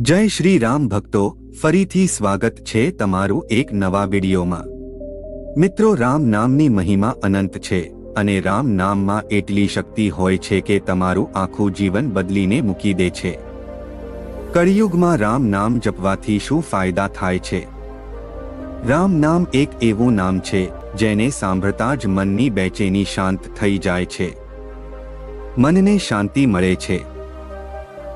જય શ્રી રામ ભક્તો, ફરીથી સ્વાગત છે તમારું એક નવા વિડીયોમાં. મિત્રો, રામ નામની મહિમા અનંત છે અને રામ નામમાં એટલી શક્તિ હોય છે કે તમારું આખું જીવન બદલીને મૂકી દે છે. કળિયુગમાં રામ નામ જપવાથી શું ફાયદા થાય છે? રામ નામ એક એવું નામ છે, જેને સાંભળતા જ મનની બેચેની શાંત થઈ જાય છે. મનને શાંતિ મળે છે.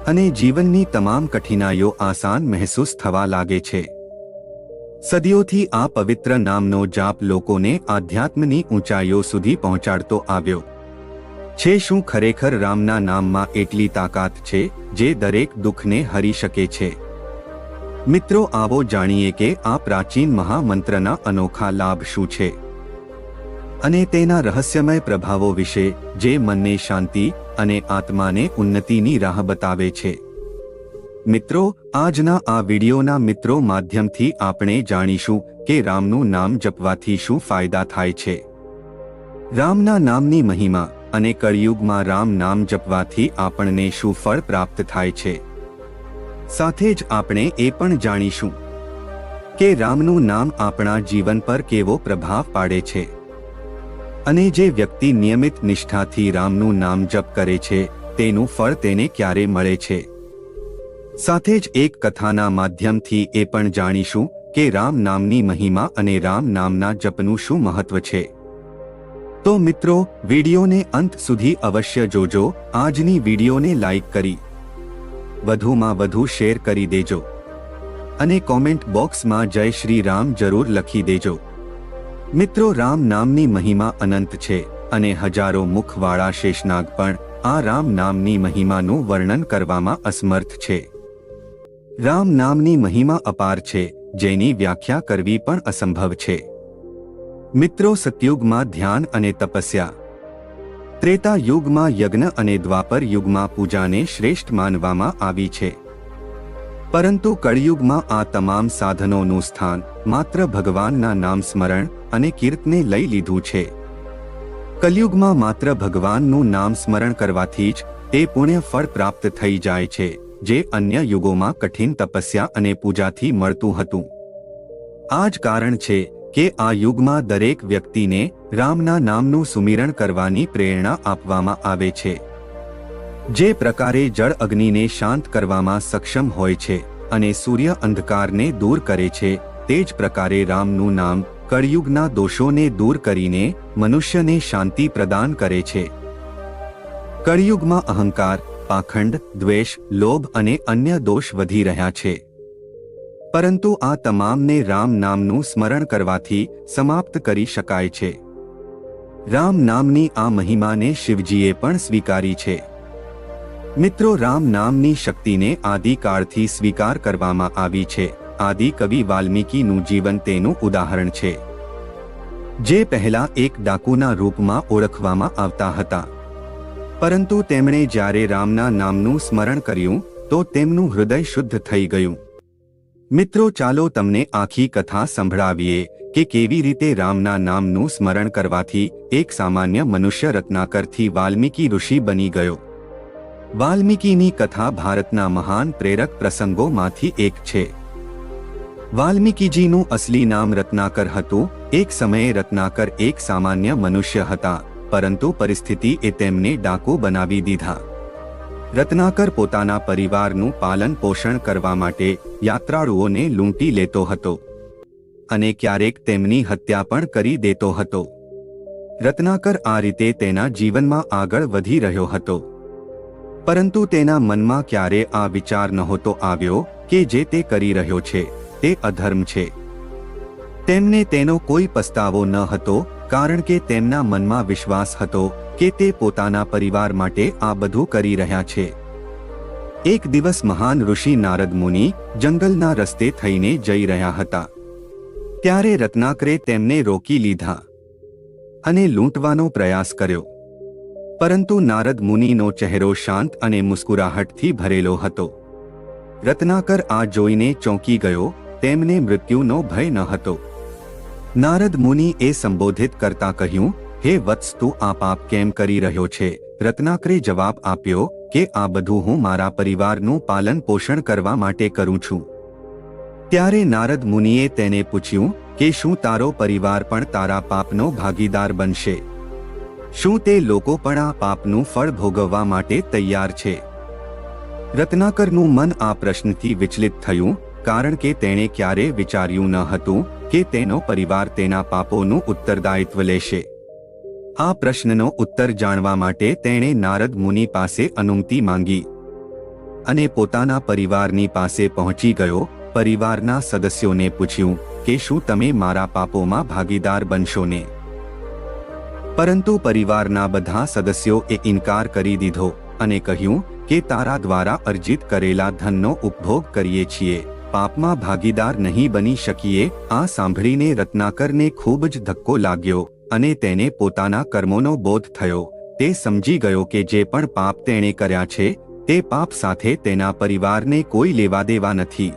અને જીવનની તમામ કઠિનાઈઓ આસાન મહેસૂસ થવા લાગે છે. સદીઓથી આ પવિત્ર નામનો જાપ લોકોને આધ્યાત્મની ઊંચાઈઓ સુધી પહોંચાડતો આવ્યો. છે શું ખરેખર રામના નામમાં એટલી તાકાત છે, જે દરેક દુઃખને હરી શકે છે? મિત્રો, આવો જાણીએ કે આ પ્રાચીન મહામંત્રના અનોખા લાભ શું છે? અને તેના રહસ્યમય પ્રભાવો વિશે, જે મનને શાંતિ અને આત્માને ઉન્નતિની રાહ બતાવે છે. મિત્રો, આજના આ વિડીયોના મિત્રો માધ્યમથી આપણે જાણીશું કે રામનું નામ જપવાથી શું ફાયદા થાય છે. રામના નામની મહિમા અને કળિયુગમાં રામ નામ જપવાથી આપણને શું ફળ પ્રાપ્ત થાય છે. સાથે જ આપણે એ પણ જાણીશું કે રામનું નામ આપણા જીવન પર કેવો પ્રભાવ પાડે છે. અને જે વ્યક્તિ નિયમિત નિષ્ઠાથી રામનું નામ જપ કરે છે, તેનું ફળ તેને ક્યારે મળે છે? સાથે જ એક કથાના માધ્યમથી એ પણ જાણીશું કે રામ નામની મહિમા અને રામ નામના જપનું શું મહત્વ છે. તો મિત્રો, વિડીયોને અંત સુધી અવશ્ય જોજો, આજની વિડીયોને લાઈક કરી, વધુમાં વધુ શેર કરી દેજો. અને કોમેન્ટ બોક્સમાં જય શ્રી રામ જરૂર લખી દેજો. મિત્રો, રામ નામની મહિમા અનંત છે અને હજારો મુખવાળા શેષનાગ પણ આ રામ નામની મહિમાનું વર્ણન કરવામાં અસમર્થ છે. રામ નામની મહિમા અપાર છે, જેની વ્યાખ્યા કરવી પણ અસંભવ છે. મિત્રો, સતયુગમાં ધ્યાન અને તપસ્યા. ત્રેતા યુગમાં યજ્ઞ અને દ્વાપર યુગમાં પૂજાને શ્રેષ્ઠ માનવામાં આવી છે. પરંતુ કળિયુગમાં આ તમામ સાધનોનું સ્થાન માત્ર ભગવાનના નામ સ્મરણ અને કીર્તને લઈ લીધું છે. કલયુગમાં માત્ર ભગવાનનું નામ સ્મરણ કરવાથી જ તે પુણ્ય ફળ પ્રાપ્ત થઈ જાય છે, જે અન્ય યુગોમાં કઠિન તપસ્યા અને પૂજાથી મળતું હતું. આ જ કારણ છે કે આ યુગમાં દરેક વ્યક્તિને રામના નામનું સુમિરણ કરવાની પ્રેરણા આપવામાં આવે છે. જે પ્રકારે જળ અગ્નિને શાંત કરવામાં સક્ષમ હોય છે અને સૂર્ય અંધકારને દૂર કરે છે તે જ પ્રકારે રામનું નામ કળિયુગના દોષોને દૂર કરીને મનુષ્યને શાંતિ પ્રદાન કરે છે. કળિયુગમાં અહંકાર, પાખંડ, દ્વેષ, લોભ અને અન્ય દોષ વધી રહ્યા છે. પરંતુ આ તમામને રામ નામનું સ્મરણ કરવાથી સમાપ્ત કરી શકાય છે. રામ નામની આ મહિમાને શિવજીએ પણ સ્વીકારી છે. મિત્રો, રામ નામની શક્તિને આદિકાળથી સ્વીકાર કરવામાં આવી છે. આદિ કવિ વાલ્મીકીનું જીવન તેનું ઉદાહરણ છે. જે પહેલા એક ડાકુના રૂપમાં ઓળખવામાં આવતા હતા. પરંતુ તેમણે જ્યારે રામના નામનું સ્મરણ કર્યું, તો તેમનું હૃદય શુદ્ધ થઈ ગયું. મિત્રો, ચાલો તમને આખી કથા સંભળાવીએ કે કેવી રીતે રામના નામનું સ્મરણ કરવાથી એક સામાન્ય મનુષ્ય રત્નાકરથી વાલ્મીકી ઋષિ બની ગયો. વાલ્મીકીની કથા ભારતના મહાન પ્રેરક પ્રસંગોમાંથી એક છે. વાલ્મીકીજીનું અસલી નામ રત્નાકર હતું. એક સમયે રત્નાકર એક સામાન્ય મનુષ્ય હતા, પરંતુ પરિસ્થિતિ એ તેમને ડાકુ બનાવી દીધા. રત્નાકર પોતાના પરિવારનું પાલન પોષણ કરવા માટે યાત્રાળુઓને લૂંટી લેતો હતો અને ક્યારેક તેમની હત્યા પણ કરી દેતો હતો. રત્નાકર આ રીતે તેના જીવનમાં આગળ વધી રહ્યો હતો. પરંતુ તેના મનમાં ક્યારે આ વિચાર નહોતો આવ્યો કે જે તે કરી રહ્યો છે. તે અધર્મ છે. તેમને તેનો કોઈ પસ્તાવો ન હતો, કારણ કે તેમના મનમાં વિશ્વાસ હતો કે તે પોતાના પરિવાર માટે આ બધું કરી રહ્યા છે. એક દિવસ મહાન ઋષિ નારદ મુનિ જંગલના રસ્તે થઈને જઈ રહ્યા હતા. ત્યારે રત્નાકરે તેમને રોકી લીધા અને લૂંટવાનો પ્રયાસ કર્યો. પરંતુ નારદ મુનિનો ચહેરો શાંત અને મુસ્કુરાહટથી ભરેલો હતો. રત્નાકર આ જોઈને ચોંકી ગયો તેમને મૃત્યુનો ભય ન હતો. નારદ મુનિ એ સંબોધિત કરતા કહ્યું, હે વત્સ, તું આ પાપ કેમ કરી રહ્યો છે? રત્નાકરે જવાબ આપ્યો કે, આ બધું હું મારા પરિવારનું પાલન પોષણ કરવા માટે કરું છું. ત્યારે નારદ મુનિએ તેને પૂછ્યું, કે શું તારો પરિવાર પણ તારા પાપનો ભાગીદાર બનશે? શું તે લોકો પણ આ પાપનું ફળ ભોગવવા માટે તૈયાર છે? રત્નાકરનું મન આ પ્રશ્નથી વિચલિત થયું કારણ કે તેણે ક્યારે વિચાર્યું ન હતું કે તેનો પરિવાર તેના પાપોનું ઉત્તરદાયિત્વ લેશે. આ પ્રશ્નનો ઉત્તર જાણવા માટે તેણે નારદ મુનિ પાસે અનુમતિ માંગી અને પોતાના પરિવારની પાસે પહોંચી ગયો. પરિવારના સદસ્યોને પૂછ્યું કે શું તમે મારા પાપોમાં ભાગીદાર બનશો ને? પરંતુ પરિવારના બધા સદસ્યોએ ઇનકાર કરી દીધો અને કહ્યું કે તારા દ્વારા અર્જિત કરેલા ધનનો ઉપભોગ કરીએ છીએ. પાપમાં ભાગીદાર નહીં બની શકીએ, આ સાંભળીને રત્નાકરને ખૂબ જ ધક્કો લાગ્યો અને તેને પોતાના કર્મોનો બોધ થયો. તે સમજી ગયો કે જે પણ પાપ તેણે કર્યા છે, તે પાપ સાથે તેના પરિવારને કોઈ લેવા દેવા નથી.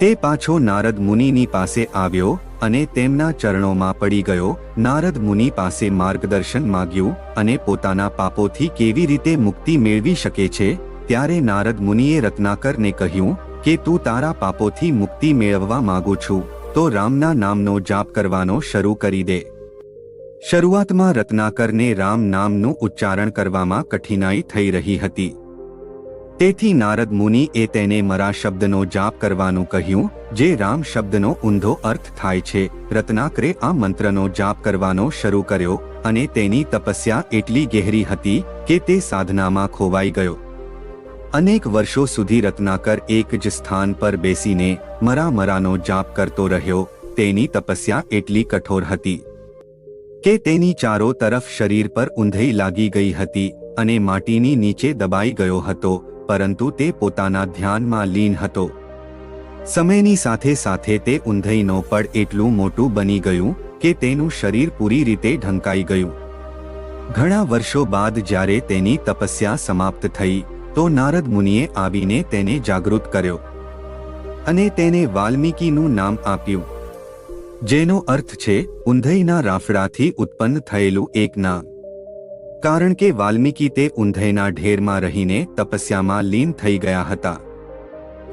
તે પાછો નારદ મુનિની પાસે આવ્યો અને તેમના ચરણોમાં પડી ગયો. નારદ મુનિ પાસે માર્ગદર્શન માગ્યું અને પોતાના પાપોથી કેવી રીતે મુક્તિ મેળવી શકે છે? ત્યારે નારદ મુનિએ રત્નાકરને કહ્યું કે તું તારા પાપોથી મુક્તિ મેળવવા માંગુ છું, તો રામના નામનો જાપ કરવાનો શરૂ કરી દે. શરૂઆતમાં રત્નાકરને રામ નામનું ઉચ્ચારણ કરવામાં કઠિનાઈ થઈ રહી હતી. તેથી નારદ મુનિએ તેને મરા શબ્દનો જાપ કરવાનું કહ્યું, જે રામ શબ્દનો ઊંધો અર્થ થાય છે. રત્નાકરે આ મંત્રનો જાપ કરવાનો શરૂ કર્યો અને તેની તપસ્યા એટલી ગહેરી હતી કે તે સાધનામાં ખોવાઈ ગયો. અનેક વર્ષો સુધી રત્નાકર એક જ સ્થાન પર બેસીને મરા મરાનો જાપ કરતો રહ્યો. તેની તપસ્યા એટલી કઠોર હતી કે તેની ચારો તરફ શરીર પર ઊંધઈ લાગી ગઈ હતી અને માટીની નીચે દબાઈ ગયો હતો, પરંતુ તે પોતાના ધ્યાનમાં લીન હતો. સમયની સાથે સાથે તે ઊંધઈનો પડ એટલું મોટું બની ગયું કે તેનું શરીર પૂરી રીતે ઢંકાઈ ગયું. ઘણા વર્ષો બાદ જ્યારે તેની તપસ્યા સમાપ્ત થઈ તો નારદ મુનિએ આવીને તેને જાગૃત કર્યો અને તેને વાલ્મીકીનું નામ આપ્યું, જેનો અર્થ છે, ઊંધઈના રાફડાથી ઉત્પન્ન થયેલું એક નામ. કારણ કે વાલ્મીકી તે ઊંધઈના ઢેરમાં રહીને તપસ્યામાં લીન થઈ ગયા હતા.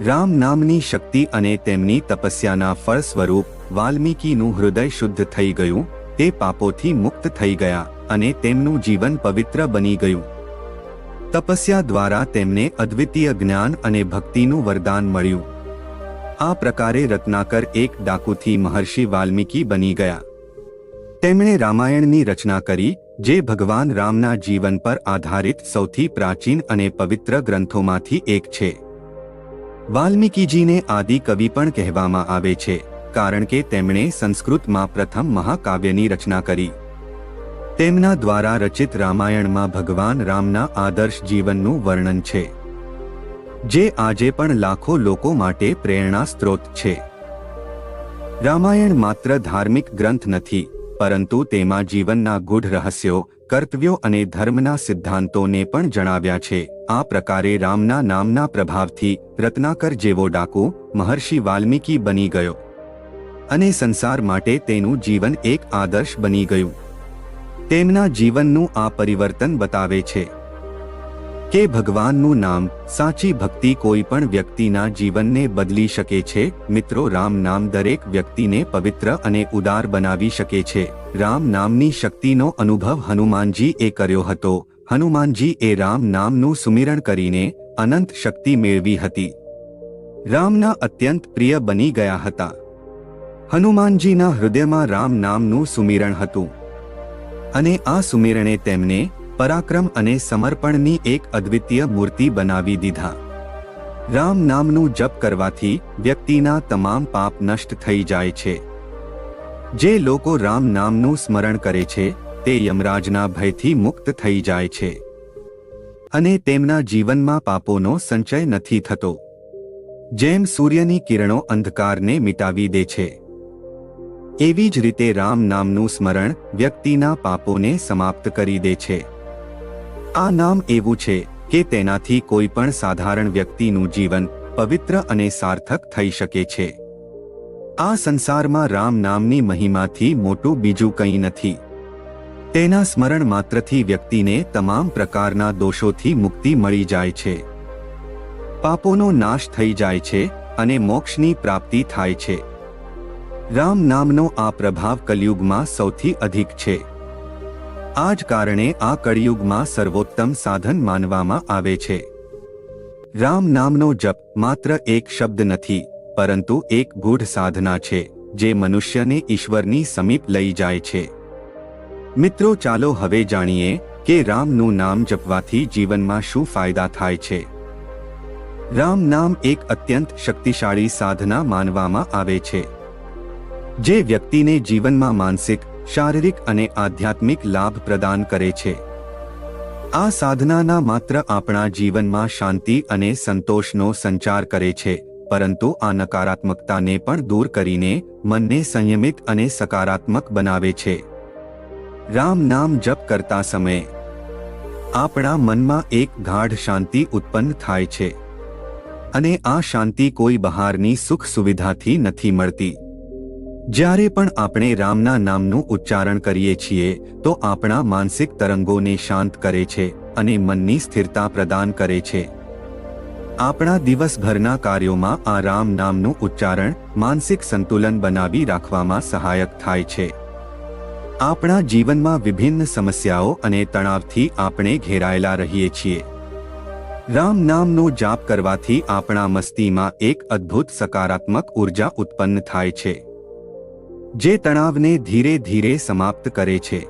રામ નામની શક્તિ અને તેમની તપસ્યાના ફળ સ્વરૂપ વાલ્મીકીનું હૃદય શુદ્ધ થઈ ગયું, તે પાપોથી મુક્ત થઈ ગયા અને તેમનું જીવન પવિત્ર બની ગયું. તપસ્યા દ્વારા તેમને અદ્વિતીય જ્ઞાન અને ભક્તિનું વરદાન મળ્યું. આ પ્રકારે રત્નાકર એક ડાકુથી મહર્ષિ વાલ્મીકી બની ગયા. તેમણે રામાયણની રચના કરી, જે ભગવાન રામના જીવન પર આધારિત સૌથી પ્રાચીન અને પવિત્ર ગ્રંથોમાંથી એક છે. વાલ્મીકીજીને આદિ કવિ પણ કહેવામાં આવે છે, કારણ કે તેમણે સંસ્કૃતમાં પ્રથમ મહાકાવ્યની રચના કરી. તેમના દ્વારા રચિત રામાયણમાં ભગવાન રામના આદર્શ જીવનનું વર્ણન છે, જે આજે પણ લાખો લોકો માટે પ્રેરણા સ્ત્રોત છે. રામાયણ માત્ર ધાર્મિક ગ્રંથ નથી, પરંતુ તેમાં જીવનના ગૂઢ રહસ્યો, કર્તવ્યો અને ધર્મના સિદ્ધાંતોને પણ જણાવ્યા છે. આ પ્રકારે રામના નામના પ્રભાવથી રત્નાકર જેવો ડાકુ મહર્ષિ વાલ્મીકી બની ગયો અને સંસાર માટે તેનું જીવન એક આદર્શ બની ગયું. તેમના જીવનનું આ પરિવર્તન બતાવે છે. કે ભગવાનનું નામ, સાચી ભક્તિ કોઈ પણ વ્યક્તિના જીવનને બદલી શકે છે, મિત્રો રામ નામ દરેક વ્યક્તિને પવિત્ર અને ઉદાર બનાવી શકે છે. રામ નામની શક્તિનો અનુભવ હનુમાનજી એ કર્યો હતો. હનુમાનજી એ રામ નામનું સુમિરણ કરીને અનંત શક્તિ મેળવી હતી. રામના અત્યંત પ્રિય બની ગયા હતા. હનુમાનજીના હૃદયમાં રામ નામનું સુમિરણ હતું. અને આ સુમિરણે તેમને પરાક્રમ અને સમર્પણની એક અદ્વિતીય મૂર્તિ બનાવી દીધા. રામ નામનું જપ કરવાથી વ્યક્તિના તમામ પાપ નષ્ટ થઈ જાય છે. જે લોકો રામ નામનું સ્મરણ કરે છે, તે યમરાજના ભયથી મુક્ત થઈ જાય છે. અને તેમના જીવનમાં પાપોનો સંચય નથી થતો. જેમ સૂર્યની કિરણો અંધકારને મિટાવી દે છે એવી જ રીતે રામ નામનું સ્મરણ વ્યક્તિના પાપોને સમાપ્ત કરી દે છે. આ નામ એવું છે કે તેનાથી કોઈ પણ સાધારણ વ્યક્તિનું જીવન પવિત્ર અને સાર્થક થઈ શકે છે. આ સંસારમાં રામ નામની મહિમાથી મોટું બીજું કંઈ નથી. તેના સ્મરણ માત્રથી વ્યક્તિને તમામ પ્રકારના દોષોથી મુક્તિ મળી જાય છે. પાપોનો નાશ થઈ જાય છે અને મોક્ષની પ્રાપ્તિ થાય છે. રામ નામનો આ પ્રભાવ કલયુગમાં સૌથી અધિક છે. આ જ કારણે આ કળિયુગમાં સર્વોત્તમ સાધન માનવામાં આવે છે. રામ નામનો જપ માત્ર એક શબ્દ નથી, પરંતુ એક ગૂઢ સાધના છે, જે મનુષ્યને ઈશ્વરની સમીપ લઈ જાય છે. મિત્રો ચાલો હવે જાણીએ કે રામનું નામ જપવાથી જીવનમાં શું ફાયદા થાય છે. રામ નામ એક અત્યંત શક્તિશાળી સાધના માનવામાં આવે છે. જે વ્યક્તિને જીવનમાં માનસિક, શારીરિક અને આધ્યાત્મિક લાભ પ્રદાન કરે છે. આ સાધનાના માત્ર આપણા જીવનમાં શાંતિ અને સંતોષનો સંચાર કરે છે, પરંતુ આ નકારાત્મકતાને પણ દૂર કરીને મનને સંયમિત અને સકારાત્મક બનાવે છે. રામ નામ જપ કરતા સમયે, આપણા મનમાં એક ગાઢ શાંતિ ઉત્પન્ન થાય છે. અને આ શાંતિ કોઈ બહારની સુખ સુવિધાથી નથી મળતી. જ્યારે પણ આપણે રામના નામનું ઉચ્ચારણ કરીએ છીએ, તો આપણા માનસિક તરંગોને શાંત કરે છે અને મનની સ્થિરતા પ્રદાન કરે છે. આપણા દિવસભરના કાર્યોમાં આ રામ નામનું ઉચ્ચારણ માનસિક સંતુલન બનાવી રાખવામાં સહાયક થાય છે. આપણા જીવનમાં વિભિન્ન સમસ્યાઓ અને તણાવથી આપણે ઘેરાયેલા રહીએ છીએ. રામ નામનો જાપ કરવાથી આપણા મસ્તીમાં એક અદ્ભુત સકારાત્મક ઊર્જા ઉત્પન્ન થાય છે. જે તણાવને ધીરે ધીરે સમાપ્ત કરે છે.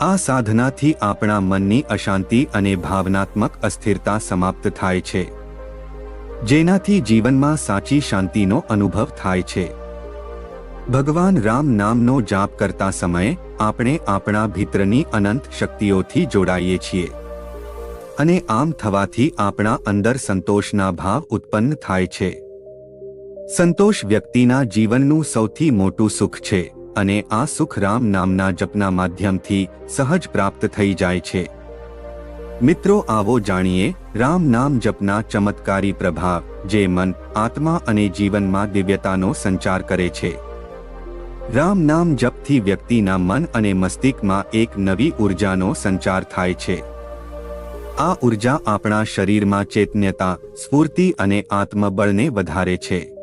આ સાધનાથી આપણા મનની અશાંતિ અને ભાવનાત્મક અસ્થિરતા સમાપ્ત થાય છે. જેનાથી જીવનમાં સાચી શાંતિનો અનુભવ થાય છે. ભગવાન રામ નામનો જાપ કરતા સમયે આપણે આપણા ભીતરની અનંત શક્તિઓથી જોડાઈએ છીએ. અને આમ થવાથી આપણા અંદર સંતોષના ભાવ ઉત્પન્ન થાય છે. સંતોષ વ્યક્તિના જીવનનું સૌથી મોટું સુખ છે અને આ સુખ રામ નામના જપના માધ્યમથી સહજ પ્રાપ્ત થઈ જાય છે. મિત્રો આવો જાણીએ રામ નામ જપના ચમત્કારી પ્રભાવ, જે મન, આત્મા અને જીવનમાં દિવ્યતાનો સંચાર કરે છે. રામ નામ જપથી વ્યક્તિના મન અને મસ્તિષ્કમાં એક નવી ઉર્જાનો સંચાર થાય છે. આ ઊર્જા આપણા શરીરમાં ચેતન્યતા, સ્ફૂર્તિ અને આત્મબળને વધારે છે.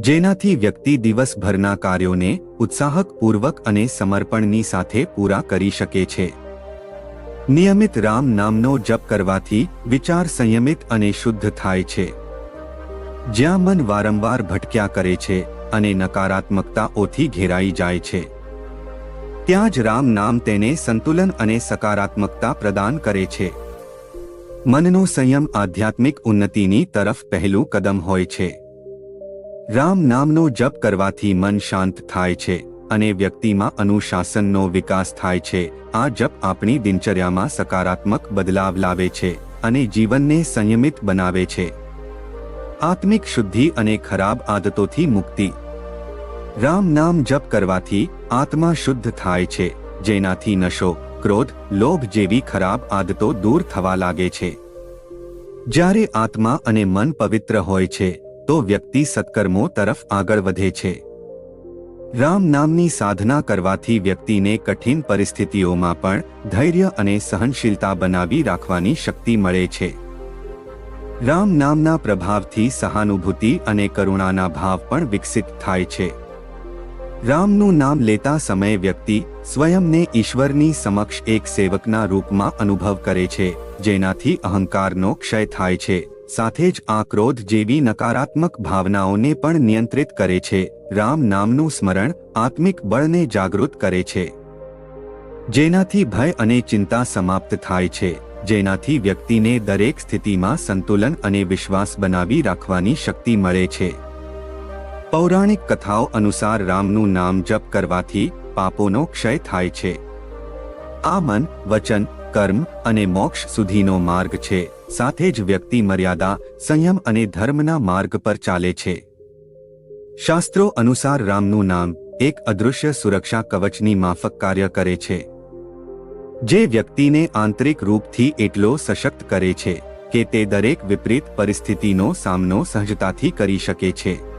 જેનાથી વ્યક્તિ દિવસભરના કાર્યોને ઉત્સાહકપૂર્વક અને સમર્પણની સાથે પૂરા કરી શકે છે. નિયમિત રામ નામનો જપ કરવાથી વિચાર સંયમિત અને શુદ્ધ થાય છે. જ્યાં મન વારંવાર ભટક્યા કરે છે અને નકારાત્મકતા ઓથી ઘેરાઈ જાય છે. ત્યાં જ રામ નામ તેને સંતુલન અને સકારાત્મકતા પ્રદાન કરે છે. મનનો સંયમ આધ્યાત્મિક ઉન્નતિની તરફ પહેલું કદમ હોય છે. રામ નામનો જપ કરવાથી મન શાંત થાય છે અને વ્યક્તિમાં અનુશાસનનો વિકાસ થાય છે. આ જપ આપણી દિનચર્યામાં સકારાત્મક બદલાવ લાવે છે અને જીવનને સંયમિત બનાવે છે. આત્મિક શુદ્ધિ અને ખરાબ આદતોથી મુક્તિ. રામ નામ જપ કરવાથી આત્મા શુદ્ધ થાય છે, જેનાથી નશો, ક્રોધ, લોભ જેવી ખરાબ આદતો દૂર થવા લાગે છે. જ્યારે આત્મા અને મન પવિત્ર હોય છે તો વ્યક્તિ સત્કર્મો તરફ આગળ વધે છે. રામ નામની સાધના કરવાથી વ્યક્તિને કઠિન પરિસ્થિતિઓમાં પણ ધૈર્ય અને સહનશીલતા બનાવી રાખવાની શક્તિ મળે છે. રામ નામના પ્રભાવથી સહાનુભૂતિ અને કરુણાના ભાવ પણ વિકસિત થાય છે. રામનું નામ લેતા સમયે વ્યક્તિ સ્વયંને ઈશ્વરની સમક્ષ એક સેવકના રૂપમાં અનુભવ કરે છે, જેનાથી અહંકારનો ક્ષય થાય છે. સાથે જ આ ક્રોધ જેવી નકારાત્મક ભાવનાઓને પણ નિયંત્રિત કરે છે. રામ નામનું સ્મરણ આત્મિક બળને જાગૃત કરે છે. જેનાથી ભય અને ચિંતા સમાપ્ત થાય છે. જેનાથી વ્યક્તિને દરેક સ્થિતિમાં સંતુલન અને વિશ્વાસ બનાવી રાખવાની શક્તિ મળે છે. પૌરાણિક કથાઓ અનુસાર રામનું નામ જપ કરવાથી પાપોનો ક્ષય થાય છે. આ મન, વચન, કર્મ અને મોક્ષ સુધીનો માર્ગ છે. સાથે જ વ્યક્તિ મર્યાદા, સંયમ અને ધર્મના માર્ગ પર ચાલે છે. શાસ્ત્રો અનુસાર રામનું નામ એક અદૃશ્ય સુરક્ષા કવચની માફક કાર્ય કરે છે. જે વ્યક્તિને આંતરિક રૂપથી એટલો સશક્ત કરે છે કે તે દરેક વિપરીત પરિસ્થિતિનો સામનો સહજતાથી કરી શકે છે.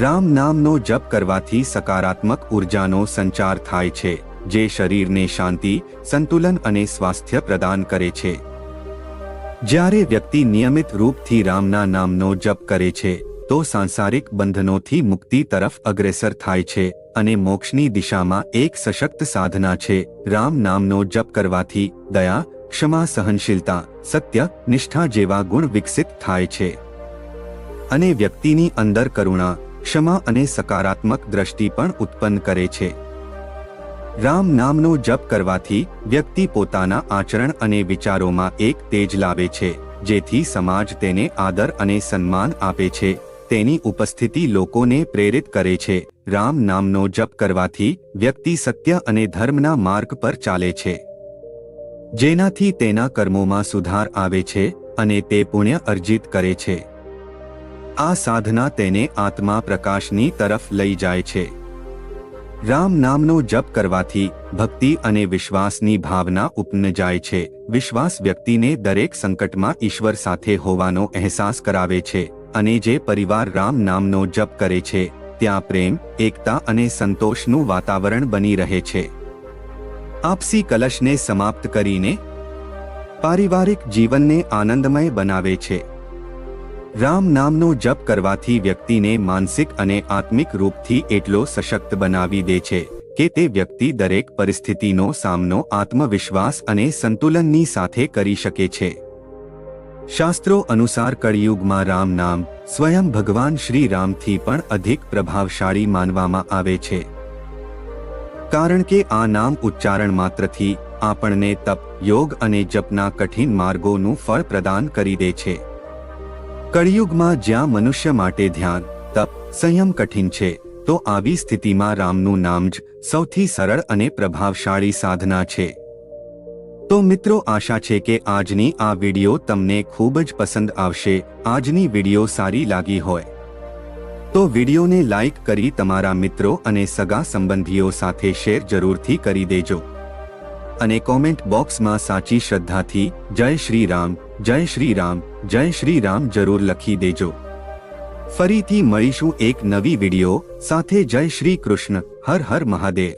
રામ નામનો જપ કરવાથી સકારાત્મક ઉર્જાનો સંચાર થાય છે, જે શરીરને શાંતિ, સંતુલન અને સ્વાસ્થ્ય પ્રદાન કરે છે. જ્યારે વ્યક્તિ નિયમિત રૂપથી રામના નામનો જપ કરે છે, તો સાંસારિક બંધનોથી મુક્તિ તરફ અગ્રેસર થાય છે અને મોક્ષની દિશામાં એક સશક્ત સાધના છે. રામ નામનો જપ કરવાથી દયા, ક્ષમા, સહનશીલતા, સત્ય, નિષ્ઠા જેવા ગુણ વિકસિત થાય છે. અને વ્યક્તિની અંદર કરુણા, ક્ષમા અને સકારાત્મક દ્રષ્ટિ પણ ઉત્પન્ન કરે છે. રામ નામનો જપ કરવાથી વ્યક્તિ પોતાના આચરણ અને વિચારોમાં એક તેજ લાવે છે, જેથી સમાજ તેને આદર અને સન્માન આપે છે. તેની ઉપસ્થિતિ લોકોને પ્રેરિત કરે છે. રામ નામનો જપ કરવાથી વ્યક્તિ સત્ય અને ધર્મના માર્ગ પર ચાલે છે. જેનાથી તેના કર્મોમાં સુધાર આવે છે અને તે પુણ્ય અર્જિત કરે છે. આ સાધના તેને આત્મા પ્રકાશની તરફ લઈ જાય છે. રામ નામનો જપ કરવાથી ભક્તિ અને વિશ્વાસની ભાવના ઉપન જાય છે. વિશ્વાસ વ્યક્તિને દરેક સંકટમાં ઈશ્વર સાથે હોવાનો અહેસાસ કરાવે છે અને જે પરિવાર રામ નામનો જપ કરે છે, ત્યાં પ્રેમ, એકતા અને સંતોષનું વાતાવરણ બની રહે છે. આપસી કલશને સમાપ્ત કરીને પારિવારિક જીવનને આનંદમય બનાવે છે. રામ નામનો જપ કરવાથી વ્યક્તિને માનસિક અને આત્મિક રૂપથી એટલો સશક્ત બનાવી દે છે કે તે વ્યક્તિ દરેક પરિસ્થિતિનો સામનો આત્મવિશ્વાસ અને સંતુલનની સાથે કરી શકે છે. શાસ્ત્રો અનુસાર કળિયુગમાં રામ નામ સ્વયં ભગવાન શ્રી રામથી પણ અધિક પ્રભાવશાળી માનવામાં આવે છે. કારણ કે આ નામ ઉચ્ચારણ માત્રથી આપણને તપ, યોગ અને જપના કઠિન માર્ગોનું ફળ પ્રદાન કરી દે છે. કળિયુગમાં જ્યાં મનુષ્ય માટે ધ્યાન, તપ, સંયમ કઠિન છે, તો આવી સ્થિતિમાં રામનું નામ જ સૌથી સરળ અને પ્રભાવશાળી સાધના છે. તો મિત્રો, આશા છે કે આજની આ વીડિયો તમને ખૂબ જ પસંદ આવશે. આજની વીડિયો સારી લાગી હોય તો વિડિયોને લાઇક કરી તમારા મિત્રો અને સગા સંબંધીઓ સાથે શેર જરૂરથી કરી દેજો. અને કોમેન્ટ બોક્સમાં સાચી શ્રદ્ધાથી જય શ્રી રામ. જય શ્રી રામ, જય શ્રી રામ જરૂર લખી દેજો. ફરીથી મળીશું એક નવી વિડિયો સાથે. જય શ્રી કૃષ્ણ, હર હર મહાદેવ.